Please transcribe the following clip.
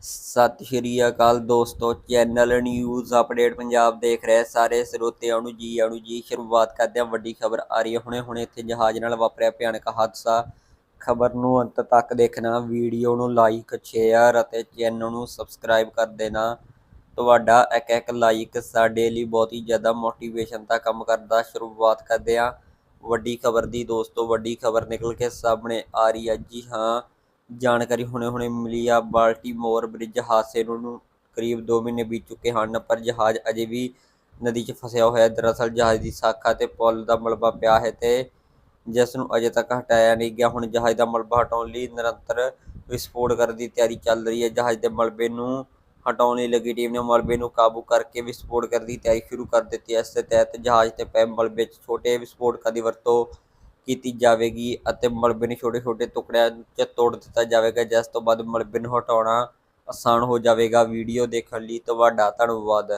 ਸਤਿ ਸ਼੍ਰੀ ਅਕਾਲ ਦੋਸਤੋ, channel news update Punjab ਦੇਖ ਰਹੇ ਸਾਰੇ ਸਰੋਤਿਆਂ ਨੂੰ ਜੀ ਆਣੂ ਜੀ, ਸ਼ੁਰੂਆਤ ਕਰਦੇ ਹਾਂ ਵੱਡੀ ਖਬਰ ਆ ਰਹੀ ਹੈ। ਹੁਣੇ ਹੁਣੇ ਇੱਥੇ ਜਹਾਜ਼ ਨਾਲ ਵਾਪਰਿਆ ਭਿਆਨਕ ਹਾਦਸਾ। ਖਬਰ ਨੂੰ ਅੰਤ ਤੱਕ ਦੇਖਣਾ, ਵੀਡੀਓ ਨੂੰ ਲਾਈਕ ਸ਼ੇਅਰ ਅਤੇ ਚੈਨਲ ਨੂੰ ਸਬਸਕ੍ਰਾਈਬ ਕਰ ਦੇਣਾ। ਤੁਹਾਡਾ ਇੱਕ ਇੱਕ ਲਾਈਕ ਸਾਡੇ ਲਈ ਬਹੁਤ ਹੀ ਜ਼ਿਆਦਾ ਮੋਟੀਵੇਸ਼ਨ ਦਾ ਕੰਮ ਕਰਦਾ। ਸ਼ੁਰੂਆਤ ਕਰਦੇ ਹਾਂ ਵੱਡੀ ਖਬਰ ਦੀ। ਦੋਸਤੋ, ਵੱਡੀ ਖਬਰ ਨਿਕਲ ਕੇ ਸਾਹਮਣੇ ਆ ਰਹੀ ਹੈ। ਜੀ ਹਾਂ ਜਾਣਕਾਰੀ ਹੁਣੇ-ਹੁਣੇ ਮਿਲੀ ਆ, ਬਾਲਟੀਮੋਰ ਬ੍ਰਿਜ ਹਾਦਸੇ ਨੂੰ ਕਰੀਬ 2 ਮਹੀਨੇ ਬੀਤ ਚੁੱਕੇ ਹਨ, ਪਰ ਜਹਾਜ਼ ਅਜੇ ਵੀ ਨਦੀ 'ਚ ਫਸਿਆ ਹੋਇਆ ਹੈ। ਦਰਅਸਲ ਜਹਾਜ਼ ਦੀ ਸਾਖਾ ਤੇ ਪੁਲ ਦਾ ਮਲਬਾ ਪਿਆ ਹੈ ਤੇ ਜਿਸ ਨੂੰ ਅਜੇ ਤੱਕ ਹਟਾਇਆ ਨਹੀਂ ਗਿਆ। ਹੁਣ ਜਹਾਜ਼ ਦਾ ਮਲਬਾ ਹਟਾਉਣ ਲਈ ਨਿਰੰਤਰ ਵਿਸਫੋਟ ਕਰਨ ਦੀ ਤਿਆਰੀ ਚੱਲ ਰਹੀ ਹੈ। ਜਹਾਜ਼ ਦੇ ਮਲਬੇ ਨੂੰ ਹਟਾਉਣ ਲਈ ਲੱਗੀ ਟੀਮ ਨੇ ਮਲਬੇ ਨੂੰ ਕਾਬੂ ਕਰਕੇ ਵਿਸਫੋਟ ਕਰਨ ਦੀ ਤਿਆਰੀ ਸ਼ੁਰੂ ਕਰ ਦਿੱਤੀ ਹੈ। ਇਸ ਦੇ ਤਹਿਤ ਜਹਾਜ਼ ਤੇ ਪਏ ਮਲਬੇ 'ਚ ਛੋਟੇ ਵਿਸਫੋਟਕਾਂ ਦੀ ਵਰਤੋਂ ਕੀਤੀ ਜਾਵੇਗੀ ਅਤੇ ਮਲਬੇ ਨੂੰ ਛੋਟੇ-ਛੋਟੇ ਟੁਕੜਿਆਂ 'ਚ ਤੋੜ ਦਿੱਤਾ ਜਾਵੇਗਾ, ਜਿਸ ਤੋਂ ਬਾਅਦ ਮਲਬੇ ਨੂੰ ਹਟਾਉਣਾ ਆਸਾਨ ਹੋ ਜਾਵੇਗਾ। ਵੀਡੀਓ ਦੇਖਣ ਲਈ ਤੁਹਾਡਾ ਧੰਨਵਾਦ।